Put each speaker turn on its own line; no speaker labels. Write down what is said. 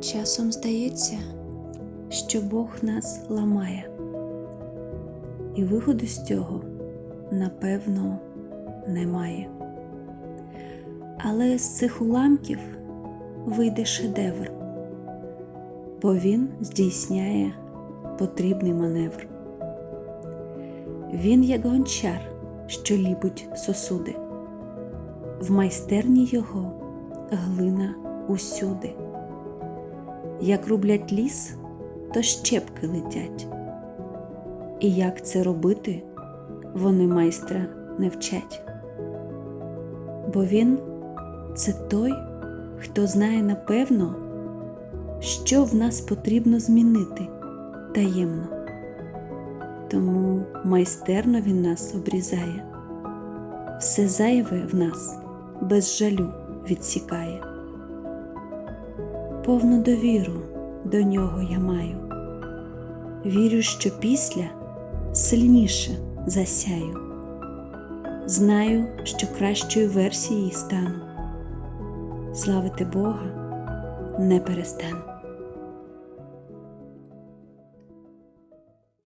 Часом здається, що Бог нас ламає, і виходу з цього, напевно, немає. Але з цих уламків вийде шедевр, бо він здійсняє потрібний маневр. Він як гончар, що ліпить сосуди, в майстерні його глина усюди. Як рублять ліс, то щепки летять. І як це робити, вони майстра не вчать. Бо він це той, хто знає напевно, що в нас потрібно змінити таємно. Тому майстерно він нас обрізає, все зайве в нас без жалю відсікає повну довіру до нього я маю. Вірю, що після сильніше засяю. Знаю, що кращою версією стану. Славити Бога не перестану.